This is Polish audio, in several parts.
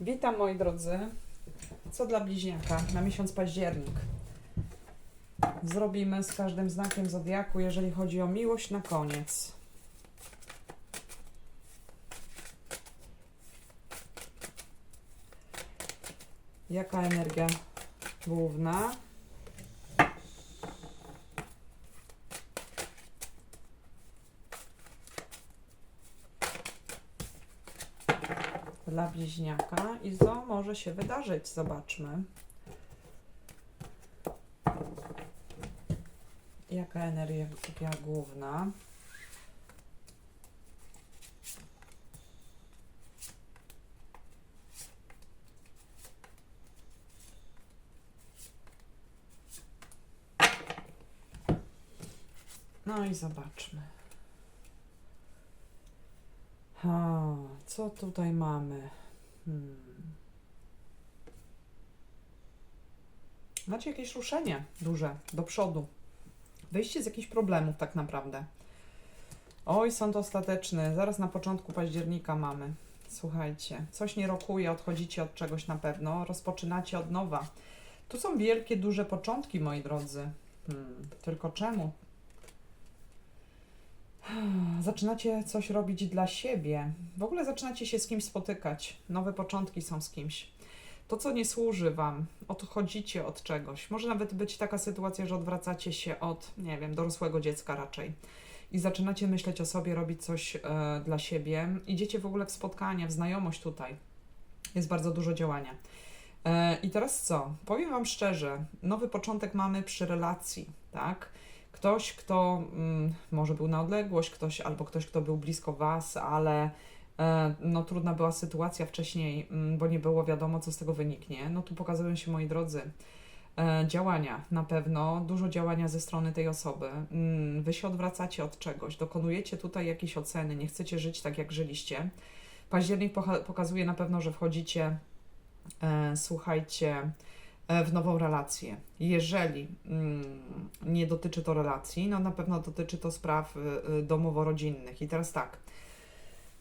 Witam moi drodzy. Co dla bliźniaka na miesiąc październik? Zrobimy z każdym znakiem zodiaku, jeżeli chodzi o miłość na koniec. Jaka energia główna? Dla bliźniaka i co może się wydarzyć? Zobaczmy. Jaka energia główna? No i zobaczmy. Co tutaj mamy? Hmm. Macie jakieś ruszenie duże do przodu. Wyjście z jakichś problemów tak naprawdę. Oj, sąd ostateczny. Zaraz na początku października mamy. Słuchajcie, coś nie rokuje, odchodzicie od czegoś na pewno, rozpoczynacie od nowa. Tu są wielkie, duże początki, moi drodzy. Hmm, tylko czemu? Zaczynacie coś robić dla siebie. W ogóle zaczynacie się z kimś spotykać. Nowe początki są z kimś. To, co nie służy Wam, odchodzicie od czegoś. Może nawet być taka sytuacja, że odwracacie się od, nie wiem, dorosłego dziecka raczej. I zaczynacie myśleć o sobie, robić coś e, dla siebie. Idziecie w ogóle w spotkania, w znajomość tutaj. Jest bardzo dużo działania. E, I teraz co? Powiem Wam szczerze, nowy początek mamy przy relacji, tak? Ktoś, kto mm, może był na odległość, ktoś albo ktoś, kto był blisko Was, ale e, no, trudna była sytuacja wcześniej, mm, bo nie było wiadomo, co z tego wyniknie. No tu pokazują się, moi drodzy, e, działania na pewno, dużo działania ze strony tej osoby. Mm, wy się odwracacie od czegoś, dokonujecie tutaj jakiejś oceny, nie chcecie żyć tak, jak żyliście. Październik pokazuje na pewno, że wchodzicie, e, słuchajcie, w nową relację. Jeżeli mm, nie dotyczy to relacji, no na pewno dotyczy to spraw y, y, domowo-rodzinnych. I teraz tak.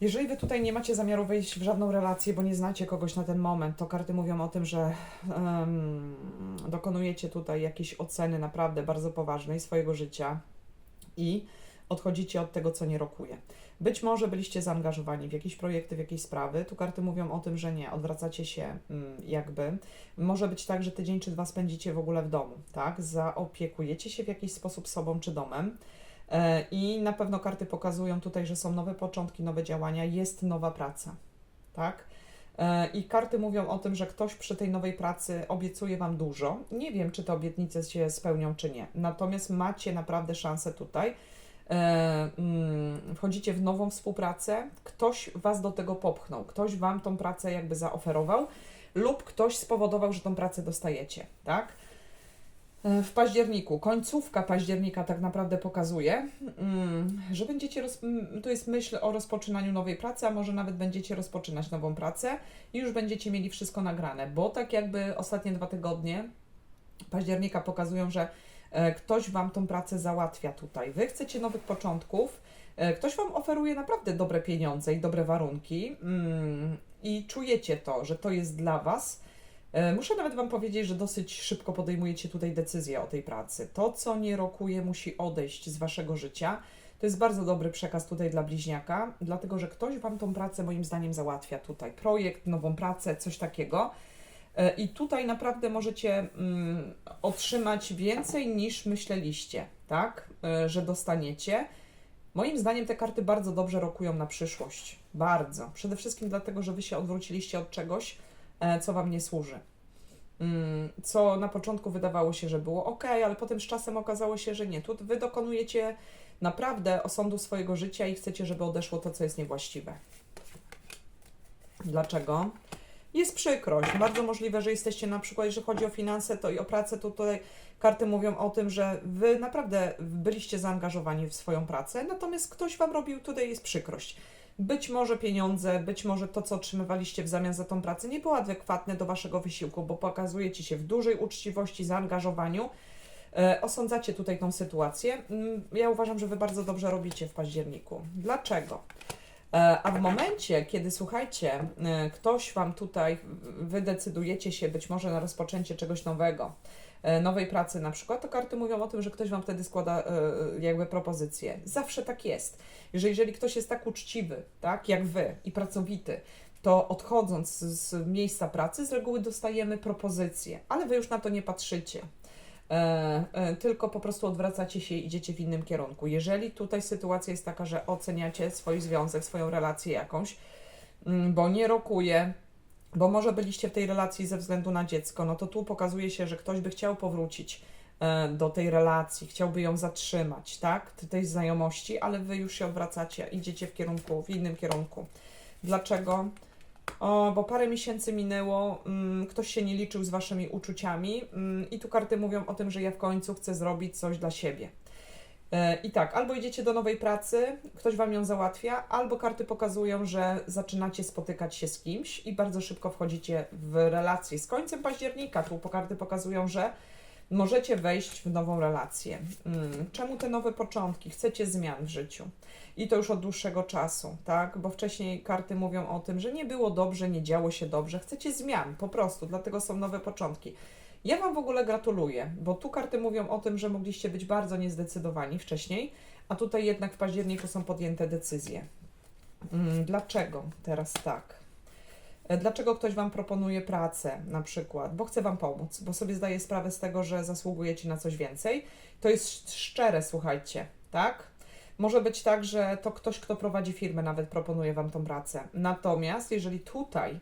Jeżeli wy tutaj nie macie zamiaru wejść w żadną relację, bo nie znacie kogoś na ten moment, to karty mówią o tym, że em, dokonujecie tutaj jakiejś oceny naprawdę bardzo poważnej swojego życia i odchodzicie od tego, co nie rokuje. Być może byliście zaangażowani w jakieś projekty, w jakieś sprawy. Tu karty mówią o tym, że nie, odwracacie się mm, jakby. Może być tak, że tydzień czy dwa spędzicie w ogóle w domu, tak? Zaopiekujecie się w jakiś sposób sobą czy domem. E, I na pewno karty pokazują tutaj, że są nowe początki, nowe działania, jest nowa praca, tak? E, I karty mówią o tym, że ktoś przy tej nowej pracy obiecuje Wam dużo. Nie wiem, czy te obietnice się spełnią, czy nie. Natomiast macie naprawdę szansę tutaj. E, mm, wchodzicie w nową współpracę, ktoś Was do tego popchnął, ktoś Wam tą pracę jakby zaoferował, lub ktoś spowodował, że tą pracę dostajecie, tak? E, W październiku, końcówka października tak naprawdę pokazuje, mm, że będziecie, roz... tu jest myśl o rozpoczynaniu nowej pracy, a może nawet będziecie rozpoczynać nową pracę i już będziecie mieli wszystko nagrane, bo tak jakby ostatnie dwa tygodnie października pokazują, że ktoś Wam tą pracę załatwia tutaj. Wy chcecie nowych początków, e, ktoś Wam oferuje naprawdę dobre pieniądze i dobre warunki mm, i czujecie to, że to jest dla Was. E, Muszę nawet Wam powiedzieć, że dosyć szybko podejmujecie tutaj decyzję o tej pracy. To, co nie rokuje, musi odejść z Waszego życia. To jest bardzo dobry przekaz tutaj dla bliźniaka, dlatego że ktoś Wam tą pracę moim zdaniem załatwia tutaj. Projekt, nową pracę, coś takiego. E, I tutaj naprawdę możecie mm, otrzymać więcej niż myśleliście, tak? E, Że dostaniecie. Moim zdaniem te karty bardzo dobrze rokują na przyszłość. Bardzo. Przede wszystkim dlatego, że Wy się odwróciliście od czegoś, e, co Wam nie służy. Mm, Co na początku wydawało się, że było ok, ale potem z czasem okazało się, że nie. Tu Wy dokonujecie naprawdę osądu swojego życia i chcecie, żeby odeszło to, co jest niewłaściwe. Dlaczego? Jest przykrość. Bardzo możliwe, że jesteście na przykład, jeżeli chodzi o finanse to i o pracę, to tutaj karty mówią o tym, że wy naprawdę byliście zaangażowani w swoją pracę, natomiast ktoś wam robił, tutaj jest przykrość. Być może pieniądze, być może to, co otrzymywaliście w zamian za tą pracę, nie było adekwatne do waszego wysiłku, bo pokazujecie się w dużej uczciwości, zaangażowaniu. E, osądzacie tutaj tą sytuację. Mm, Ja uważam, że wy bardzo dobrze robicie w październiku. Dlaczego? E, A w momencie, kiedy słuchajcie, e, ktoś Wam tutaj, Wy decydujecie się być może na rozpoczęcie czegoś nowego, e, nowej pracy na przykład, to karty mówią o tym, że ktoś Wam wtedy składa jakby propozycję. Zawsze tak jest. Że jeżeli ktoś jest tak uczciwy, tak, jak Wy i pracowity, to odchodząc z, miejsca pracy, z reguły dostajemy propozycję, ale Wy już na to nie patrzycie. E, e, tylko po prostu odwracacie się i idziecie w innym kierunku. Jeżeli tutaj sytuacja jest taka, że oceniacie swój związek, swoją relację jakąś, mm, bo nie rokuje, bo może byliście w tej relacji ze względu na dziecko, no to tu pokazuje się, że ktoś by chciał powrócić e, do tej relacji, chciałby ją zatrzymać, tak, tej znajomości, ale wy już się odwracacie, idziecie w kierunku, w innym kierunku. Dlaczego? Bo parę miesięcy minęło, mm, ktoś się nie liczył z waszymi uczuciami mm, i tu karty mówią o tym, że ja w końcu chcę zrobić coś dla siebie. E, I tak, albo idziecie do nowej pracy, ktoś wam ją załatwia, albo karty pokazują, że zaczynacie spotykać się z kimś i bardzo szybko wchodzicie w relację. Z końcem października tu karty pokazują, że możecie wejść w nową relację. Mm, Czemu te nowe początki? Chcecie zmian w życiu. I to już od dłuższego czasu, tak? Bo wcześniej karty mówią o tym, że nie było dobrze, nie działo się dobrze. Chcecie zmian, po prostu, dlatego są nowe początki. Ja Wam w ogóle gratuluję, bo tu karty mówią o tym, że mogliście być bardzo niezdecydowani wcześniej, a tutaj jednak w październiku są podjęte decyzje. Mm, Dlaczego teraz tak? E, Dlaczego ktoś Wam proponuje pracę na przykład? Bo chce Wam pomóc, bo sobie zdaje sprawę z tego, że zasługujecie na coś więcej. To jest szczere, słuchajcie, tak? Może być tak, że to ktoś, kto prowadzi firmę, nawet proponuje Wam tą pracę. Natomiast jeżeli tutaj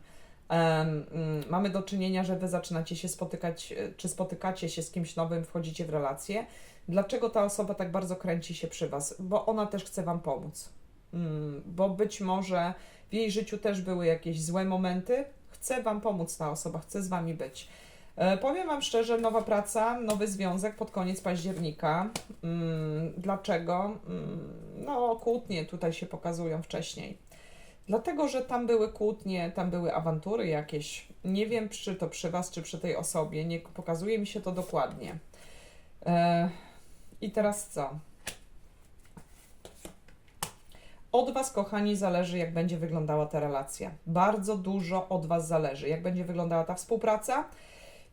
mm, mamy do czynienia, że Wy zaczynacie się spotykać, e, czy spotykacie się z kimś nowym, wchodzicie w relację, dlaczego ta osoba tak bardzo kręci się przy Was? Bo ona też chce Wam pomóc. Mm, bo być może w jej życiu też były jakieś złe momenty. Chce Wam pomóc ta osoba, chce z Wami być. E, Powiem Wam szczerze, nowa praca, nowy związek pod koniec października. Mm, Dlaczego? Mm, No, kłótnie tutaj się pokazują wcześniej. Dlatego, że tam były kłótnie, tam były awantury jakieś. Nie wiem, czy to przy Was, czy przy tej osobie. Nie pokazuje mi się to dokładnie. E, I teraz co? Od Was, kochani, zależy, jak będzie wyglądała ta relacja. Bardzo dużo od Was zależy, jak będzie wyglądała ta współpraca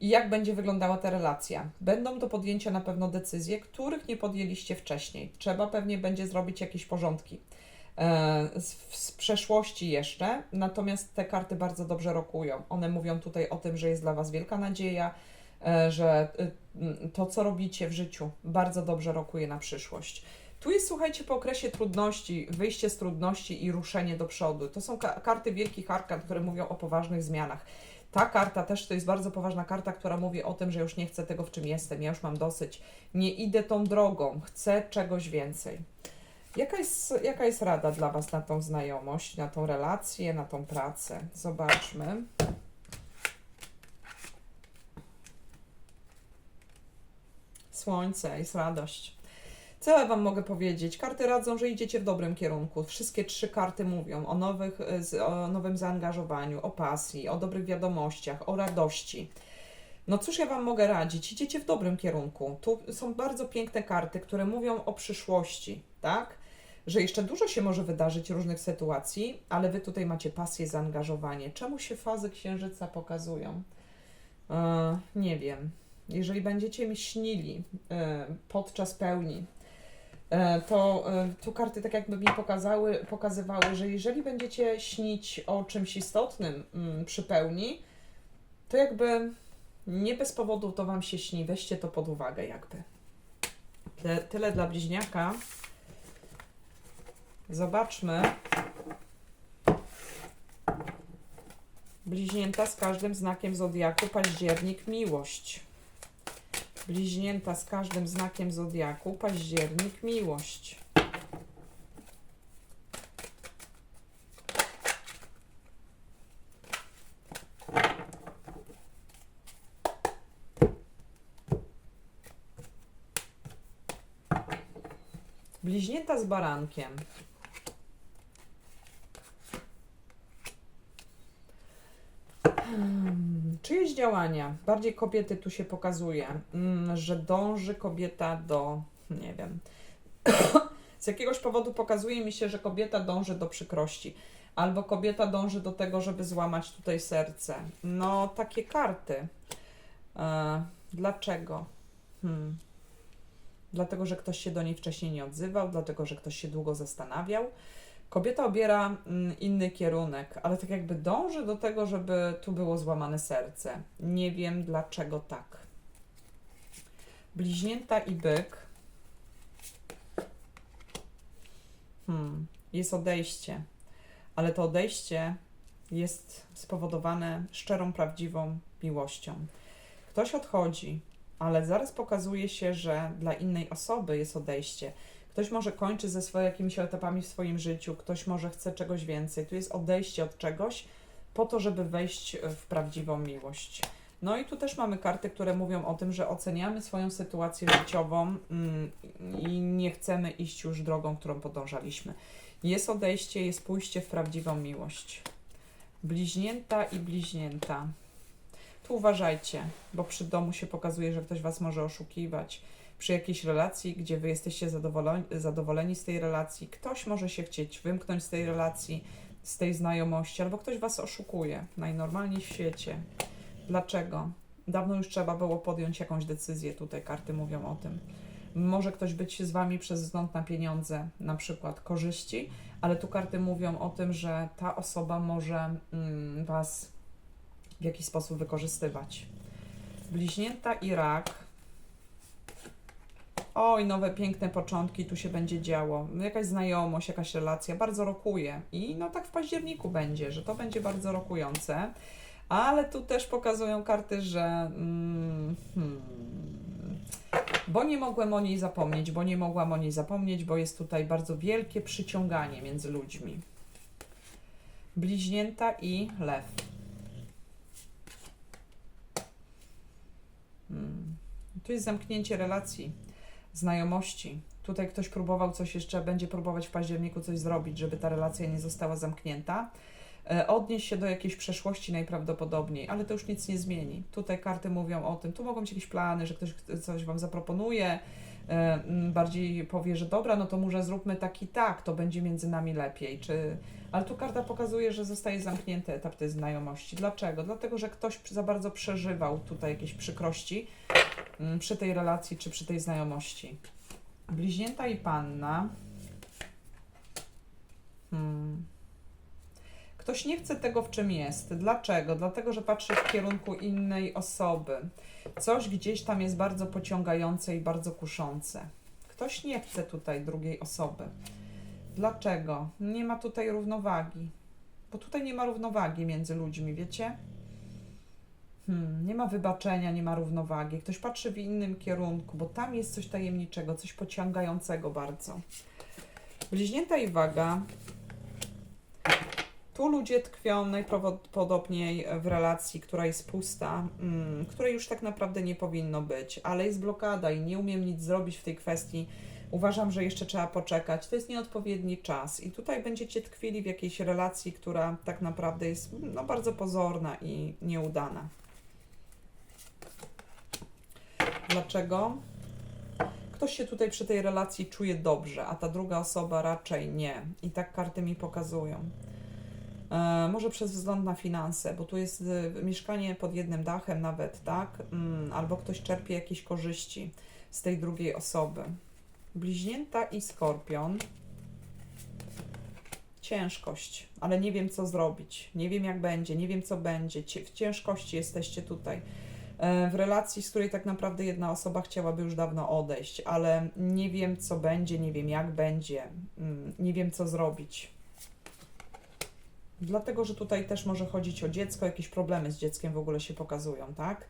i jak będzie wyglądała ta relacja. Będą do podjęcia na pewno decyzje, których nie podjęliście wcześniej. Trzeba pewnie będzie zrobić jakieś porządki e, z, z przeszłości jeszcze, natomiast te karty bardzo dobrze rokują. One mówią tutaj o tym, że jest dla Was wielka nadzieja, e, że y, to, co robicie w życiu, bardzo dobrze rokuje na przyszłość. Tu jest, słuchajcie, po okresie trudności, wyjście z trudności i ruszenie do przodu. To są ka- karty wielkich arkan, które mówią o poważnych zmianach. Ta karta też to jest bardzo poważna karta, która mówi o tym, że już nie chcę tego, w czym jestem, ja już mam dosyć, nie idę tą drogą, chcę czegoś więcej. Jaka jest, jaka jest rada dla Was na tą znajomość, na tą relację, na tą pracę? Zobaczmy. Słońce, jest radość. Co ja Wam mogę powiedzieć? Karty radzą, że idziecie w dobrym kierunku. Wszystkie trzy karty mówią o, nowych, z- o nowym zaangażowaniu, o pasji, o dobrych wiadomościach, o radości. No cóż ja Wam mogę radzić? Idziecie w dobrym kierunku. Tu są bardzo piękne karty, które mówią o przyszłości, tak? Że jeszcze dużo się może wydarzyć różnych sytuacji, ale Wy tutaj macie pasję, zaangażowanie. Czemu się fazy księżyca pokazują? E, nie wiem. Jeżeli będziecie mi śnili e, podczas pełni, to e, tu karty tak jakby mi pokazały, pokazywały, że jeżeli będziecie śnić o czymś istotnym mm, przy pełni, to jakby nie bez powodu to Wam się śni. Weźcie to pod uwagę jakby. Tyle, tyle dla bliźniaka. Zobaczmy. Bliźnięta z każdym znakiem zodiaku, październik, miłość. Bliźnięta z każdym znakiem zodiaku, październik, miłość. Bliźnięta z barankiem. Hmm, Czyjeś działania, bardziej kobiety tu się pokazuje, mm, że dąży kobieta do, nie wiem, Z jakiegoś powodu pokazuje mi się, że kobieta dąży do przykrości. Albo kobieta dąży do tego, żeby złamać tutaj serce. No, takie karty. E, dlaczego? Hmm. Dlatego, że ktoś się do niej wcześniej nie odzywał, dlatego, że ktoś się długo zastanawiał. Kobieta obiera mm, inny kierunek, ale tak jakby dąży do tego, żeby tu było złamane serce. Nie wiem dlaczego tak. Bliźnięta i byk. Hmm, jest odejście, ale to odejście jest spowodowane szczerą, prawdziwą miłością. Ktoś odchodzi, ale zaraz pokazuje się, że dla innej osoby jest odejście. Ktoś może kończy ze swoimi jakimiś etapami w swoim życiu, ktoś może chce czegoś więcej. Tu jest odejście od czegoś po to, żeby wejść w prawdziwą miłość. No i tu też mamy karty, które mówią o tym, że oceniamy swoją sytuację życiową mm, i nie chcemy iść już drogą, którą podążaliśmy. Jest odejście, jest pójście w prawdziwą miłość. Bliźnięta i bliźnięta. Tu uważajcie, bo przy domu się pokazuje, że ktoś Was może oszukiwać. Przy jakiejś relacji, gdzie Wy jesteście zadowoleni, zadowoleni z tej relacji, ktoś może się chcieć wymknąć z tej relacji, z tej znajomości, albo ktoś Was oszukuje najnormalniej w świecie. Dlaczego? Dawno już trzeba było podjąć jakąś decyzję, tutaj karty mówią o tym. Może ktoś być z Wami przez wzgląd na pieniądze, na przykład korzyści, ale tu karty mówią o tym, że ta osoba może mm, Was w jakiś sposób wykorzystywać. Bliźnięta i rak. Oj, nowe piękne początki, tu się będzie działo. Jakaś znajomość, jakaś relacja, bardzo rokuje. I no tak w październiku będzie, że to będzie bardzo rokujące. Ale tu też pokazują karty, że. Mm, hmm, bo nie mogłem o niej zapomnieć, bo nie mogłam o niej zapomnieć, bo jest tutaj bardzo wielkie przyciąganie między ludźmi. Bliźnięta i lew. Hmm. Tu jest zamknięcie relacji, znajomości. Tutaj ktoś próbował coś jeszcze, będzie próbować w październiku coś zrobić, żeby ta relacja nie została zamknięta. E, odnieść się do jakiejś przeszłości najprawdopodobniej, ale to już nic nie zmieni. Tutaj karty mówią o tym, tu mogą być jakieś plany, że ktoś coś Wam zaproponuje, e, bardziej powie, że dobra, no to może zróbmy taki tak, to będzie między nami lepiej, czy... Ale tu karta pokazuje, że zostaje zamknięty etap tej znajomości. Dlaczego? Dlatego, że ktoś za bardzo przeżywał tutaj jakieś przykrości przy tej relacji, czy przy tej znajomości. Bliźnięta i panna. Hmm. Ktoś nie chce tego, w czym jest. Dlaczego? Dlatego, że patrzy w kierunku innej osoby. Coś gdzieś tam jest bardzo pociągające i bardzo kuszące. Ktoś nie chce tutaj drugiej osoby. Dlaczego? Nie ma tutaj równowagi. Bo tutaj nie ma równowagi między ludźmi, wiecie? Hmm, nie ma wybaczenia, nie ma równowagi. Ktoś patrzy w innym kierunku, bo tam jest coś tajemniczego, coś pociągającego bardzo. Bliźnięta i waga tu ludzie tkwią najprawdopodobniej w relacji, która jest pusta, mm, której już tak naprawdę nie powinno być, ale jest blokada i nie umiem nic zrobić w tej kwestii. Uważam, że jeszcze trzeba poczekać. To jest nieodpowiedni czas i tutaj będziecie tkwili w jakiejś relacji, która tak naprawdę jest no, bardzo pozorna i nieudana. Dlaczego? Ktoś się tutaj przy tej relacji czuje dobrze, a ta druga osoba raczej nie. I tak karty mi pokazują. E, może przez wzgląd na finanse, bo tu jest e, mieszkanie pod jednym dachem nawet, tak? Mm, albo ktoś czerpie jakieś korzyści z tej drugiej osoby. Bliźnięta i skorpion. Ciężkość, ale nie wiem co zrobić, nie wiem jak będzie, nie wiem co będzie. W ciężkości jesteście tutaj. E, w relacji, z której tak naprawdę jedna osoba chciałaby już dawno odejść, ale nie wiem co będzie, nie wiem jak będzie, mm, nie wiem co zrobić. Dlatego, że tutaj też może chodzić o dziecko, jakieś problemy z dzieckiem w ogóle się pokazują, tak?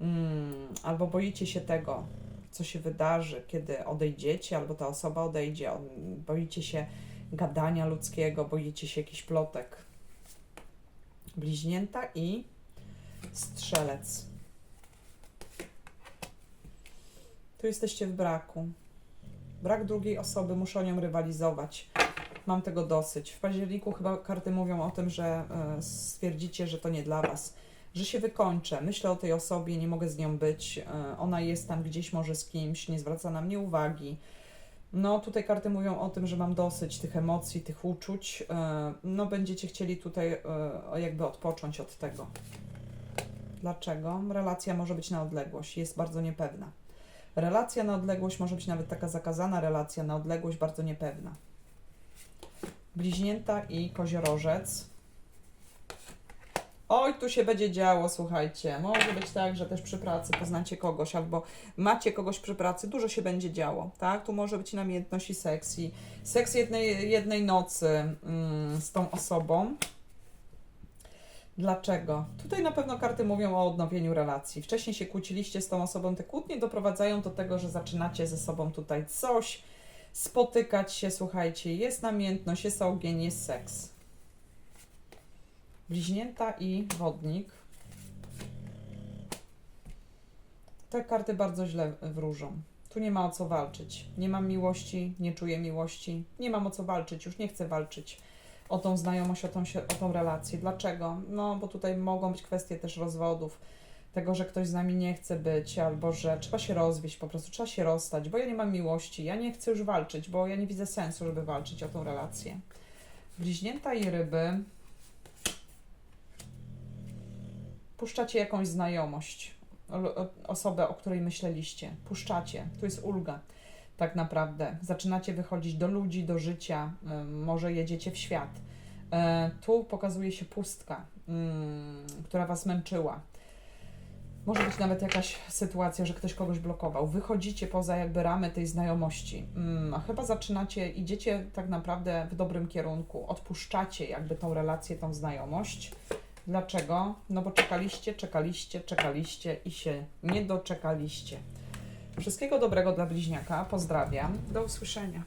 Mm, albo boicie się tego, co się wydarzy, kiedy odejdziecie, albo ta osoba odejdzie, boicie się gadania ludzkiego, boicie się jakichś plotek. Bliźnięta i strzelec. Tu jesteście w braku. Brak drugiej osoby, muszę o nią rywalizować mam tego dosyć. W październiku chyba karty mówią o tym, że e, stwierdzicie, że to nie dla Was, że się wykończę. Myślę o tej osobie, nie mogę z nią być. E, ona jest tam gdzieś może z kimś, nie zwraca na mnie uwagi. No, tutaj karty mówią o tym, że mam dosyć tych emocji, tych uczuć. E, No, będziecie chcieli tutaj jakby odpocząć od tego. Dlaczego? Relacja może być na odległość, jest bardzo niepewna. Relacja na odległość może być nawet taka zakazana relacja na odległość, bardzo niepewna. Bliźnięta i koziorożec. Oj, tu się będzie działo, słuchajcie. Może być tak, że też przy pracy poznacie kogoś, albo macie kogoś przy pracy, dużo się będzie działo, tak? Tu może być namiętność i seks, i seks jednej, jednej nocy mm, z tą osobą. Dlaczego? Tutaj na pewno karty mówią o odnowieniu relacji. Wcześniej się kłóciliście z tą osobą, te kłótnie doprowadzają do tego, że zaczynacie ze sobą tutaj coś spotykać się, słuchajcie, jest namiętność, jest ogień, jest seks. Bliźnięta i wodnik. Te karty bardzo źle wróżą. Tu nie ma o co walczyć. Nie mam miłości, nie czuję miłości. Nie mam o co walczyć, już nie chcę walczyć o tą znajomość, o tą, się- o tą relację. Dlaczego? No, bo tutaj mogą być kwestie też rozwodów, tego, że ktoś z nami nie chce być, albo że trzeba się rozwieść, po prostu trzeba się rozstać, bo ja nie mam miłości, ja nie chcę już walczyć, bo ja nie widzę sensu, żeby walczyć o tą relację. Bliźnięta i ryby. Puszczacie jakąś znajomość, osobę, o której myśleliście. Puszczacie. Tu jest ulga tak naprawdę. Zaczynacie wychodzić do ludzi, do życia, może jedziecie w świat. E, Tu pokazuje się pustka, ym, która Was męczyła. Może być nawet jakaś sytuacja, że ktoś kogoś blokował. Wychodzicie poza jakby ramy tej znajomości. A chyba zaczynacie, idziecie tak naprawdę w dobrym kierunku. Odpuszczacie jakby tą relację, tą znajomość. Dlaczego? No bo czekaliście, czekaliście, czekaliście i się nie doczekaliście. Wszystkiego dobrego dla bliźniaka. Pozdrawiam. Do usłyszenia.